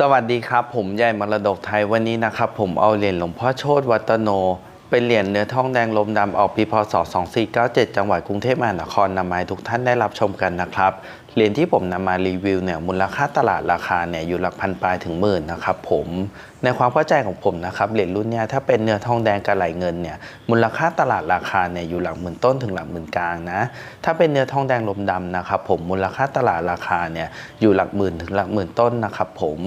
สวัสดีครับ ผมใหญ่มรดกไทยวันนี้นะครับ ผมเอาเหรียญหลวงพ่อโชตวัตโน เป็นเหรียญเนื้อทองแดงลมดำออกปีพศ 2497 จังหวัดกรุงเทพมหานครนำมาให้ทุกท่านได้รับชมกันนะครับ เหรียญที่ผมนำมารีวิวเนี่ยมูลค่าตลาดราคาเนี่ยอยู่หลักพันปลายถึงหมื่นนะครับผมในความเข้าใจของผมนะครับเหรียญรุ่นเนี้ยถ้าเป็นเนื้อทองแดงกระไหลเงินเนี่ยมูลค่าตลาดราคาเนี่ยอยู่หลักหมื่นต้นถึงหลักหมื่นกลางนะถ้าเป็นเนื้อทองแดงลมดำนะครับผมมูลค่าตลาดราคาเนี่ยอยู่หลักหมื่นถึงหลักหมื่นต้นนะครับผม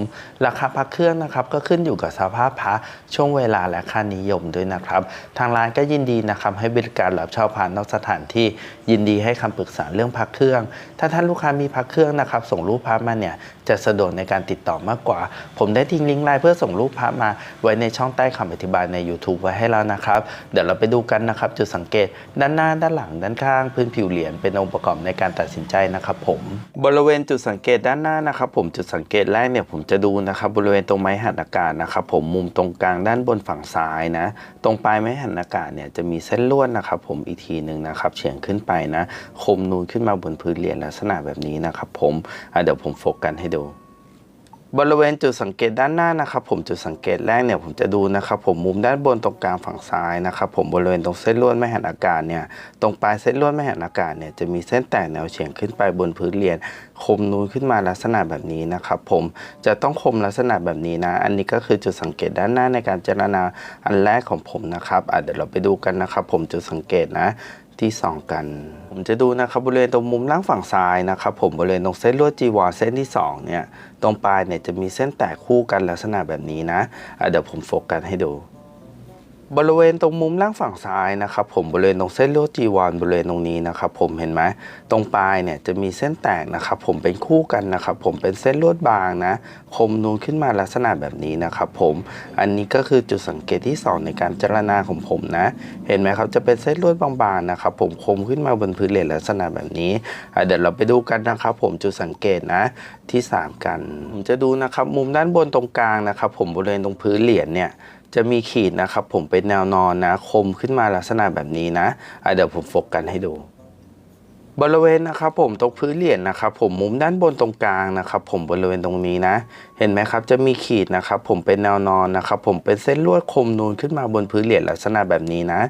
ราคาพระเครื่องนะครับก็ขึ้นอยู่กับสภาพพระช่วงเวลาและค่านิยมด้วยนะครับทางร้านก็ยินดีนะครับให้บริการรับเช่าพานอกสถานที่ยินดีให้คำปรึกษาเรื่องพักเครื่อง ถ้าท่านลูกค้ามีพักเครื่องนะครับ ส่งรูปพระมาเนี่ยจะสะดวกในการติดต่อมากกว่า ผมได้ทิ้งลิงก์ไลน์เพื่อส่งรูปพระมาไว้ในช่องใต้คำอธิบายใน YouTube ไว้ให้แล้วนะครับ เดี๋ยวเราไปดูกันนะครับจุดสังเกตด้านหน้าด้านหลังด้านข้าง พื้นผิวเหรียญเป็นองค์ประกอบในการตัดสินใจนะครับผมบริเวณจุดสังเกตด้านหน้านะครับ ผมจุดสังเกตแรกเนี่ยผมจะดูนะครับบริเวณตรงไม้หันอากาศนะครับผมมุมตรงกลางด้านบนฝั่งซ้ายนะ ตรงปลายไม้หันอากาศเนี่ยจะมีเส้นลวดนะครับ ผมอีกทีหนึ่งนะครับเฉียงขึ้นไปนะ คมนูนขึ้นมาบนพื้นเหรียญลักษณะแบบนี้นะครับผมเดี๋ยวผมโฟกัสให้ดูบริเวณจุดสังเกตด้านหน้านะครับ ผมจุดสังเกตแรกเนี่ยผมจะดูนะครับ ผมมุมด้านบนตรงกลางฝั่งซ้ายนะครับ ผมบริเวณตรงเส้นลวดไม่หันอากาศเนี่ยตรงปลายเส้นลวดไม่หันอากาศเนี่ยจะมีเส้นแตกแนวเฉียงขึ้นไปบนพื้นเรียญคมนูนขึ้นมาลักษณะแบบนี้นะครับ ผมจะต้องคมลักษณะแบบนี้นะ อันนี้ก็คือจุดสังเกตด้านหน้าในการเจรณาอันแรกของผมนะครับเดี๋ยวเราไปดูกันนะครับ ผมจุดสังเกตนะ ที่สองกัน ผมจะดูนะครับบริเวณตรงมุมล่างฝั่งซ้ายนะครับผมบริเวณตรงเส้นลวดจีวรเส้นที่สองเนี่ยตรงปลายเนี่ยจะมีเส้นแตกคู่กันลักษณะแบบนี้นะะเดี๋ยวผมโฟกัสให้ดู บริเวณตรงมุมล่างฝั่งซ้ายนะครับผมบริเวณตรงเส้นลวดจีวรบริเวณตรงนี้นะครับผมเห็นไหมตรงปลายเนี่ยจะมีเส้นแตกนะครับผมเป็นคู่กันนะครับผมเป็นเส้นลวดบางนะคมนูนขึ้นมาลักษณะแบบนี้นะครับผมอันนี้ก็คือจุดสังเกตที่สองในการเจรณาของผมนะ เห็นไหมครับจะเป็นเส้นลวดบางๆนะครับผมคมขึ้นมาบนพื้นเหรียญลักษณะแบบนี้เดี๋ยวเราไปดูกันนะครับผมจุดสังเกตนะที่สามกันผมจะดูนะครับมุมด้านบนตรงกลางนะครับผมบริเวณตรงพื้นเหรียญเนี่ย จะมีขีดนะครับ ผมเป็นแนวนอนนะคมขึ้นมาลักษณะแบบนี้นะอะเดี๋ยวผมโฟกัสให้ดูบริเวณนะครับผมตรงพื้นเหรียญนะครับผมมุมด้านบนตรงกลางนะครับผมบริเวณตรงนี้นะ เห็นไหมครับจะมีขีดนะครับผมเป็นแนวนอนนะครับผมเป็นเส้นลวดคมนูนขึ้นมาบนพื้นเหรียญลักษณะแบบนี้นะ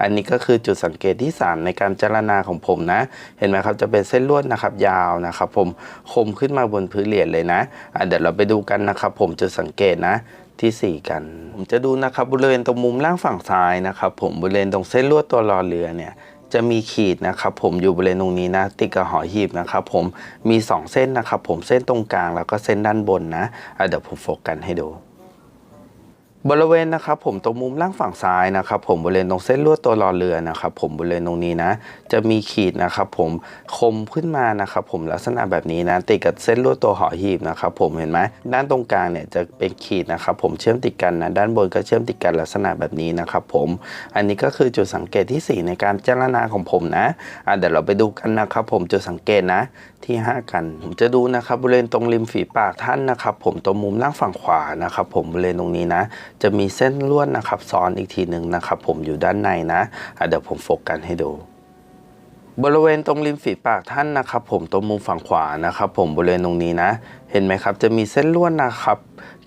อันนี้ก็คือจุดสังเกตที่ 3 ในการเจรณาของผมนะ เห็นไหมครับจะเป็นเส้นลวดนะครับยาวนะครับผมคมขึ้นมาบนพื้นเหรียญเลยนะอะเดี๋ยวเราไปดูกันนะครับผมจุดสังเกตนะ ที่ 4 กัน ผมจะดูนะครับบริเวณตรงมุมล่างฝั่งซ้ายนะครับ ผมบริเวณตรงเส้นลวดตัวรอเรือเนี่ยจะมีขีดนะครับผมอยู่บริเวณตรงนี้นะติดกับหอหีบนะครับผมมี 2 เส้นนะครับผมเส้นตรงกลางแล้วก็เส้นด้านบนนะอะเดี๋ยวผมโฟกัสให้ดู บริเวณนะครับผมตรงมุมล่างฝั่งซ้ายนะครับผมบริเวณตรงเส้นลวดตัวรอเรือนะครับผมบริเวณตรงนี้นะ จะมีขีดนะครับผมคมขึ้นมานะครับผมลักษณะแบบนี้นะติดกับเส้นลวดตัวหอหีบนะครับผมเห็นไหมด้านตรงกลางเนี่ยจะเป็นขีดนะครับผมเชื่อมติดกันนะด้านบนก็เชื่อมติดกันลักษณะแบบนี้นะครับผมอันนี้ก็คือจุดสังเกตที่ 4 ในการเจรณาของผมนะอะเดี๋ยวเราไปดูกันนะครับผมจุดสังเกตนะที่ 5 กันผมจะดูนะครับบริเวณตรงริมฝีปากท่านนะครับผมตรงมุมล่างฝั่งขวานะครับผมบริเวณตรงนี้นะ จะมีเส้นลวดนะครับซ้อนอีกทีหนึ่งนะครับ ผมอยู่ด้านในนะะเดี๋ยวผมโฟกัสให้ดูบริเวณตรงริมฝีปากท่านนะครับ ผมตรงมุมฝั่งขวานะครับ ผมบริเวณตรงนี้นะ เห็นไหมครับ จะมีเส้นลวดนะครับ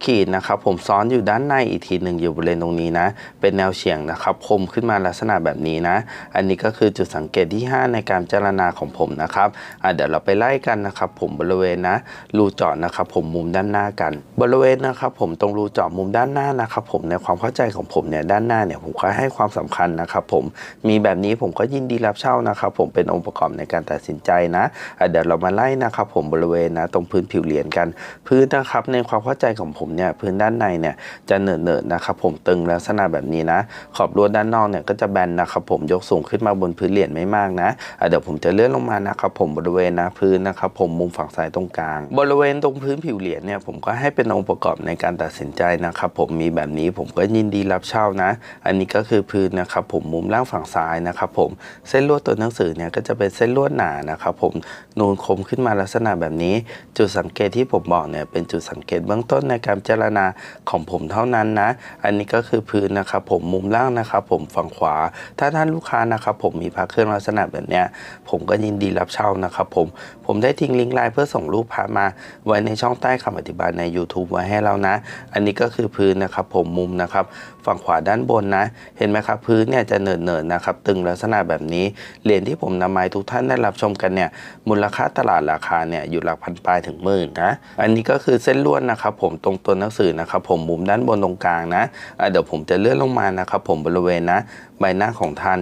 ขีดนะครับผมซ้อนอยู่ด้านในอีกทีหนึ่งอยู่บริเวณตรงนี้นะ เป็นแนวเฉียงนะครับคมขึ้นมาลักษณะแบบนี้นะ อันนี้ก็คือจุดสังเกตที่ 5 ในการเจรณาของผมนะครับเดี๋ยวเราไปไล่กันนะครับ ผมบริเวณนะรูเจาะนะครับ ผมมุมด้านหน้ากัน บริเวณนะครับ ผมตรงรูเจาะมุมด้านหน้านะครับผมในความเข้าใจของผมเนี่ยด้านหน้าเนี่ยผมก็ให้ความสำคัญนะครับผมมีแบบนี้ผมก็ยินดีรับเช่านะครับ ผมเป็นองค์ประกอบในการตัดสินใจนะเดี๋ยวเรามาไล่นะครับ ผมบริเวณนะตรงพื้นผิวเหรียญกัน พื้นนะครับในความเข้าใจของผมเนี่ยพื้นด้านในเนี่ยจะเหนอะเนอะนะครับผมตึงลักษณะแบบนี้นะ ขอบรั้วด้านนอกเนี่ยก็จะแบนนะครับผมยกสูงขึ้นมาบนพื้นเหรียญไม่มากนะะเดี๋ยวผมจะเลื่อนลงมานะครับผมบริเวณนะพื้นนะครับผมมุมฝั่งซ้ายตรงกลาง บริเวณตรงพื้นผิวเหรียญเนี่ยผมก็ให้เป็นองค์ประกอบในการตัดสินใจนะครับผมมีแบบนี้ผมก็ยินดีรับเช่านะ อันนี้ก็คือพื้นนะครับผมมุมล่างฝั่งซ้ายนะครับผมเส้นลวดตัวหนังสือเนี่ยก็จะเป็นเส้นลวดหนานะครับผมนูนคมขึ้นมาลักษณะแบบนี้ จุดสังเกตที่ผมบอกเนี่ยเป็นจุดสังเกตเบื้องต้นในการจารณาของผมเท่านั้นนะ อันนี้ก็คือพื้นนะครับผมมุมล่างนะครับผมฝั่งขวา ถ้าท่านลูกค้านะครับผมมีพระเครื่องลักษณะแบบเนี้ยผมก็ยินดีรับเช่านะครับผมผมได้ทิ้งลิงก์ไลน์เพื่อส่งรูปพระมาไว้ในช่องใต้คำอธิบายใน YouTube ไว้ให้แล้วนะ อันนี้ก็คือพื้นนะครับผมมุมนะครับฝั่งขวาด้านบนนะ เห็นไหมครับพื้นเนี่ยจะเนินๆนะครับตึงลักษณะแบบนี้เหรียญที่ผมนำมาให้ทุกท่านได้รับชมกันเนี่ยมูลค่าตลาดราคาเนี่ยอยู่หลักพันปลายถึงหมื่นนะอันนี้ก็คือเส้นลวดนะครับผมตรงตัวหนังสือนะครับผมมุมด้านบนตรงกลางนะะเดี๋ยวผมจะเลื่อนลงมานะครับผมบริเวณนะใบหน้าของท่าน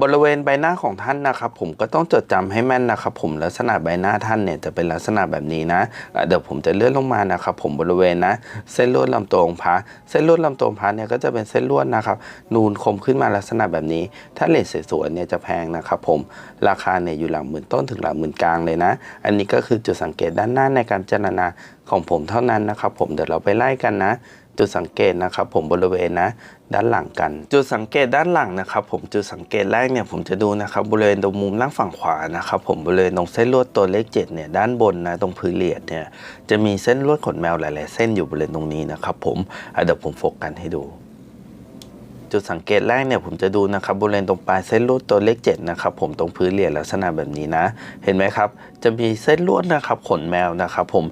บริเวณใบหน้าของท่านนะครับ ผมก็ต้องจดจำให้แม่นนะครับ ผมลักษณะใบหน้าท่านเนี่ยจะเป็นลักษณะแบบนี้นะะเดี๋ยวผมจะเลื่อนลงมานะครับ ผมบริเวณนะ เส้นลวดลำตัวองค์พระเส้นลวดลำตัวองค์พระเนี่ยก็จะเป็นเส้นลวดนะครับ นูนคมขึ้นมาลักษณะแบบนี้ ถ้าเลสสวยๆเนี่ยจะแพงนะครับ ผมราคาเนี่ยอยู่หลักหมื่นต้นถึงหลักหมื่นกลางเลยนะ อันนี้ก็คือจุดสังเกตด้านหน้าในการพิจารณาของผมเท่านั้นนะครับ ผมเดี๋ยวเราไปไล่กันนะ จุดสังเกตนะครับ ผมบริเวณนะด้านหลังกัน จุดสังเกตด้านหลังนะครับผมจุดสังเกตแรกเนี่ยผมจะดูนะครับบริเวณตรงมุมล่างฝั่งขวานะครับผมบริเวณตรงเส้นลวดตัวเลขเจ็ดเนี่ยด้านบนนะตรงพื้นเหรียดเนี่ยจะมีเส้นลวดขนแมวหลาย ๆ เส้นอยู่บริเวณตรงนี้นะครับผมเดี๋ยวผมโฟกัสให้ดู จุดสังเกตแรกเนี่ยผมจะดูนะครับบริเวณตรงปลายเส้นลวดตัวเลขเจ็ดนะครับผมตรงพื้นเหรียญลักษณะแบบนี้นะ เห็นไหมครับ จะมีเส้นลวดนะครับขนแมวนะครับผม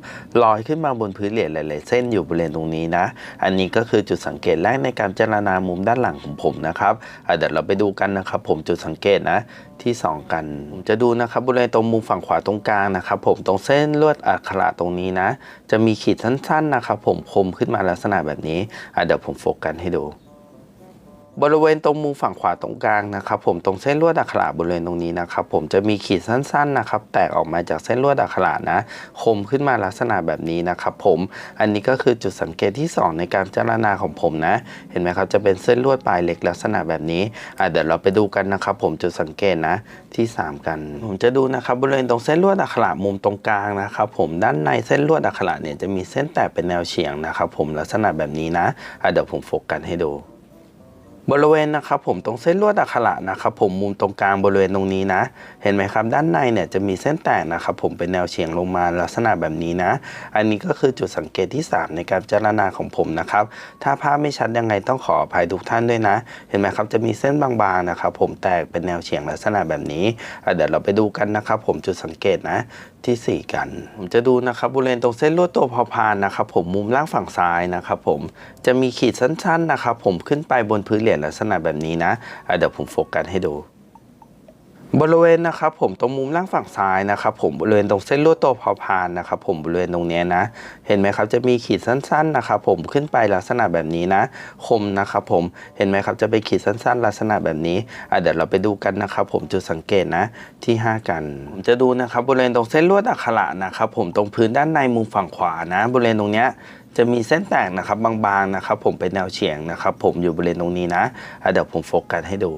ลอยขึ้นมาบนพื้นเหรียญหลาย ๆ เส้นอยู่บริเวณตรงนี้นะ อันนี้ก็คือจุดสังเกตแรกในการพิจรณามุมด้านหลังของผมนะครับเดี๋ยวเราไปดูกันนะครับผมจุดสังเกตนะที่สองกันผมจะดูนะครับบริเวณตรงมุมฝั่งขวาตรงกลางนะครับผมตรงเส้นลวดอักขระตรงนี้นะ จะมีขีดสั้น ๆนะครับผมคมขึ้นมาลักษณะแบบนี้เดี๋ยวผมโฟกัสให้ดู บริเวณตรงมุมฝั่งขวาตรงกลางนะครับผมตรงเส้นลวดอักขระบริเวณตรงนี้นะครับผมจะมีขีดสั้นๆนะครับแตกออกมาจากเส้นลวดอักขระนะคมขึ้นมาลักษณะแบบนี้นะครับผมอันนี้ก็คือจุดสังเกตที่ 2 ในการพิจารณาของผมนะ เห็นไหมครับจะเป็นเส้นลวดปลายเล็กลักษณะแบบนี้อะเดี๋ยวเราไปดูกันนะครับผมจุดสังเกตนะที่ 3 กัน ผมจะดูนะครับบริเวณตรงเส้นลวดอักขระมุมตรงกลางนะครับผมด้านในเส้นลวดอักขระเนี่ยจะมีเส้นแตกเป็นแนวเฉียงนะครับผมลักษณะแบบนี้นะอะเดี๋ยวผมโฟกัสให้ดู บริเวณนะครับผมตรงเส้นลวดอักขระนะครับผมมุมตรงกลางบริเวณตรงนี้นะ เห็นไหมครับ ด้านในเนี่ยจะมีเส้นแตกนะครับผมเป็นแนวเฉียงลงมาลักษณะแบบนี้นะ อันนี้ก็คือจุดสังเกตที่ 3 ในการพิจารณาของผมนะครับ ถ้าภาพไม่ชัดยังไงต้องขออภัยทุกท่านด้วยนะ เห็นไหมครับจะมีเส้นบางๆนะครับผมแตกเป็นแนวเฉียงลักษณะแบบนี้เดี๋ยวเราไปดูกันนะครับ ผมจุดสังเกตนะที่ 4 กัน ผมจะดูนะครับบริเวณตรงเส้นลวดตัวพอพานนะครับผมมุมล่างฝั่งซ้ายนะครับผมจะมีขีดสั้นๆนะครับผมขึ้นไปบนพื้นเหรียญลักษณะแบบนี้นะเดี๋ยวผมโฟกัสให้ดูบริเวณนะครับผมตรงมุมล่างฝั่งซ้ายนะครับผมบริเวณตรงเส้นลวดตัวพอพานนะครับผมบริเวณตรงนี้นะ เห็นไหมครับจะมีขีดสั้นๆนะครับผมขึ้นไปลักษณะแบบนี้นะ คมนะครับผมเห็นไหมครับจะเป็นขีดสั้น ๆ ลักษณะแบบนี้เดี๋ยวเราไปดูกันนะครับผมจุดสังเกตนะที่ 5 กันผมจะดูนะครับบริเวณตรงเส้นลวดอักขระนะครับผมตรงพื้นด้านในมุมฝั่งขวานะ บริเวณตรงเนี้ย จะมีเส้นแตกนะครับบางๆนะครับ ผมเป็นแนวเฉียงนะครับ ผมอยู่บริเวณตรงนี้นะเดี๋ยวผมโฟกัสให้ดู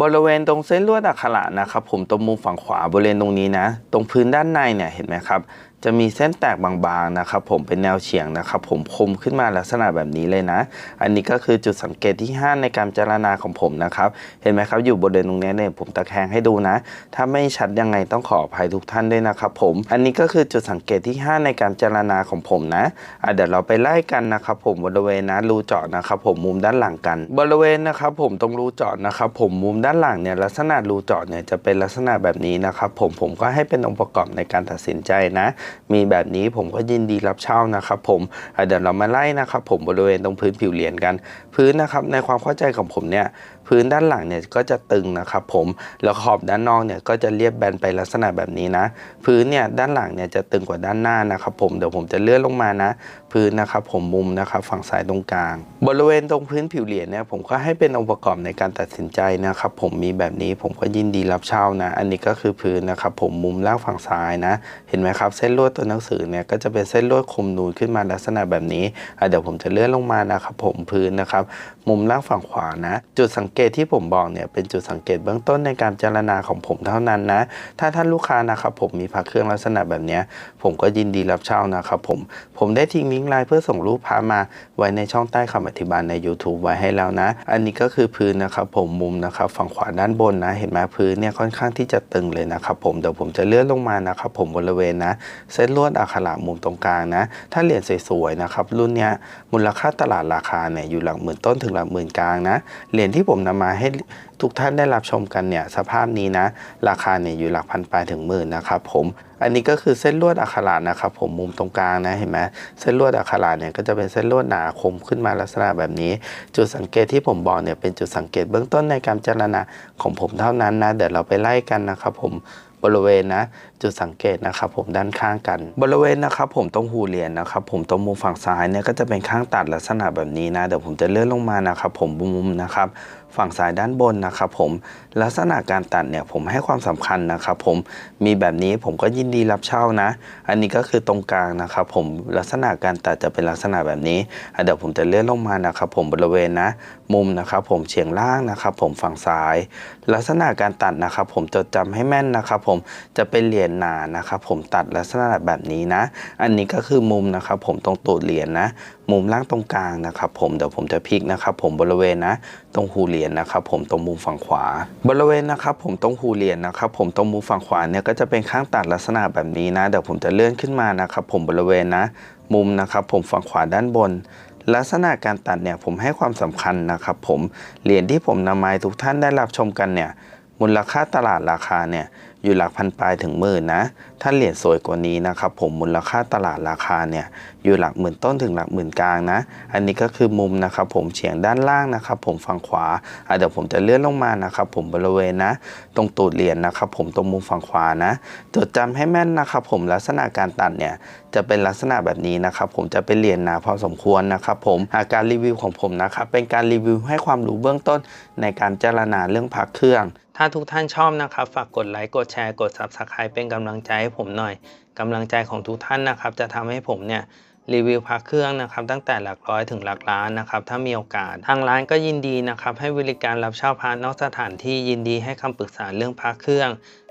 บริเวณตรงเส้นลวดอักขระนะครับ ผมตรงมุมฝั่งขวาบริเวณตรงนี้นะ ตรงพื้นด้านในเนี่ยเห็นไหมครับจะมีเส้นแตกบางๆนะครับผมเป็นแนวเฉียงนะครับผมคมขึ้นมาลักษณะแบบนี้เลยนะ อันนี้ก็คือจุดสังเกตที่ 5 ในการพิจารณาของผมนะครับ เห็นไหมครับอยู่บริเวณตรงนี้เนี่ยผมตะแคงให้ดูนะ ถ้าไม่ชัดยังไงต้องขออภัยทุกท่านด้วยนะครับผม อันนี้ก็คือจุดสังเกตที่ 5 ในการพิจารณาของผมนะะเดี๋ยวเราไปไล่กันนะครับผมบริเวณนะรูเจาะนะครับผมมุมด้านหลังกัน บริเวณนะครับผมตรงรูเจาะนะครับผมมุมด้านหลังเนี่ยลักษณะรูเจาะเนี่ยจะเป็นลักษณะแบบนี้นะครับผมผมก็ให้เป็นองค์ประกอบในการตัดสินใจนะมีแบบนี้ผมก็ยินดีรับเช่านะครับผมเดี๋ยวเรามาไล่นะครับผมบริเวณตรงพื้นผิวเหรียญกัน พื้นนะครับในความเข้าใจของผมเนี่ย พื้นด้านหลังเนี่ยก็จะตึงนะครับผมแล้วขอบด้านนอกเนี่ยก็จะเรียบแบนไปลักษณะแบบนี้นะ พื้นเนี่ยด้านหลังเนี่ยจะตึงกว่าด้านหน้านะครับผมเดี๋ยวผมจะเลื่อนลงมานะ พื้นนะครับผมมุมนะครับฝั่งซ้ายตรงกลาง บริเวณตรงพื้นผิวเหรียญเนี่ยผมก็ให้เป็นองค์ประกอบในการตัดสินใจนะครับผมมีแบบนี้ผมก็ยินดีรับเช่านะ อันนี้ก็คือพื้นนะครับผมมุมล่างฝั่งซ้ายนะ เห็นไหมครับเส้นลวดตัวหนังสือเนี่ยก็จะเป็นเส้นลวดคมนูนขึ้นมาลักษณะแบบนี้เดี๋ยวผมจะเลื่อนลงมานะครับผมพื้นนะครับมุมล่างฝั่งขวานะ จุดสังเกตที่ผมบอกเนี่ยเป็นจุดสังเกตเบื้องต้นในการเจรณาของผมเท่านั้นนะ ถ้าท่านลูกค้านะครับผมมีพระเครื่องลักษณะแบบนี้ผมก็ยินดีรับเช่านะครับผม ผมได้ทิ้งลิงก์ไลน์เพื่อส่งรูปพระมาไว้ในช่องใต้คำอธิบายใน YouTube ไว้ให้แล้วนะ อันนี้ก็คือพื้นนะครับผมมุมนะครับฝั่งขวาด้านบนนะ เห็นไหมพื้นเนี่ยค่อนข้างที่จะตึงเลยนะครับผมเดี๋ยวผมจะเลื่อนลงมานะครับผมบริเวณนะเส้นลวดอักขระมุมตรงกลางนะ ถ้าเหรียญสวยๆนะครับรุ่นเนี้ยมูลค่าตลาดราคาเนี่ยอยู่หลักหมื่นต้นถึงหลักหมื่นกลางนะเหรียญที่ผมนำมาให้ทุกท่านได้รับชมกันเนี่ยสภาพนี้นะ ราคาเนี่ยอยู่หลักพันปลายถึงหมื่นนะครับผมอันนี้ก็คือเส้นลวดอักขระนะครับ ผมมุมตรงกลางนะเห็นไหมเส้นลวดอักขระเนี่ยก็จะเป็นเส้นลวดหนาคมขึ้นมาลักษณะแบบนี้ จุดสังเกตที่ผมบอกเนี่ยเป็นจุดสังเกตเบื้องต้นในการเจรณาของผมเท่านั้นนะเดี๋ยวเราไปไล่กันนะครับ ผมบริเวณนะจุดสังเกตนะครับผมด้านข้างกัน บริเวณนะครับผมตรงหูเหรียญนะครับผมตรงมุมฝั่งซ้ายเนี่ยก็จะเป็นข้างตัดลักษณะแบบนี้นะเดี๋ยวผมจะเลื่อนลงมานะครับผมมุมนะครับฝั่งซ้ายด้านบนนะครับผมลักษณะการตัดเนี่ยผมให้ความสำคัญนะครับผมมีแบบนี้ผมก็ยินดีรับเช่านะ อันนี้ก็คือตรงกลางนะครับผมลักษณะการตัดจะเป็นลักษณะแบบนี้เดี๋ยวผมจะเลื่อนลงมานะครับผมบริเวณนะ มุมนะครับผมเฉียงล่างนะครับผมฝั่งซ้าย ลักษณะการตัดนะครับผมจดจำให้แม่นนะครับผมจะเป็นเหรียญหนานะครับผมตัดลักษณะแบบนี้นะ อันนี้ก็คือมุมนะครับผมตรงตูดเหรียญนะ มุมล่างตรงกลางนะครับผมเดี๋ยวผมจะพลิกนะครับผมบริเวณนะ ตรงหูเหรียญนะครับผมตรงมุมฝั่งขวา บริเวณนะครับผมตรงหูเหรียญนะครับผมตรงมุมฝั่งขวาเนี่ยก็จะเป็นข้างตัดลักษณะแบบนี้นะเดี๋ยวผมจะเลื่อนขึ้นมานะครับผมบริเวณนะ มุมนะครับผมฝั่งขวาด้านบน ลักษณะการตัดเนี่ยผมให้ความสำคัญนะครับผมเหรียญที่ผมนำมาให้ทุกท่านได้รับชมกันเนี่ยมูลค่าตลาดราคาเนี่ย อยู่หลักพันปลายถึงหมื่นนะ ถ้าเหรียญสวยกว่านี้นะครับผมมูลค่าตลาดราคาเนี่ยอยู่หลักหมื่นต้นถึงหลักหมื่นกลางนะ อันนี้ก็คือมุมนะครับผมเฉียงด้านล่างนะครับผมฝั่งขวาเดี๋ยวผมจะเลื่อนลงมานะครับผมบริเวณนะ ตรงตูดเหรียญนะครับผมตรงมุมฝั่งขวานะ จดจำให้แม่นนะครับผมลักษณะการตัดเนี่ยจะเป็นลักษณะแบบนี้นะครับผมจะเป็นเหรียญหนาพอสมควรนะครับผมอาการรีวิวของผมนะครับเป็นการรีวิวให้ความรู้เบื้องต้นในการเจรณาเรื่องพักเครื่อง ถ้าทุกท่านชอบนะครับ ฝากกดไลค์ กดแชร์ กด Subscribe เป็นกำลังใจให้ผมหน่อยกำลังใจของทุกท่านนะครับ จะทำให้ผมเนี่ยรีวิวพักเครื่องนะครับตั้งแต่หลักร้อยถึงหลักล้านนะครับถ้ามีโอกาส ทางร้านก็ยินดีนะครับให้บริการรับเช่าพระนอกสถานที่ยินดีให้คำปรึกษาเรื่องพักเครื่อง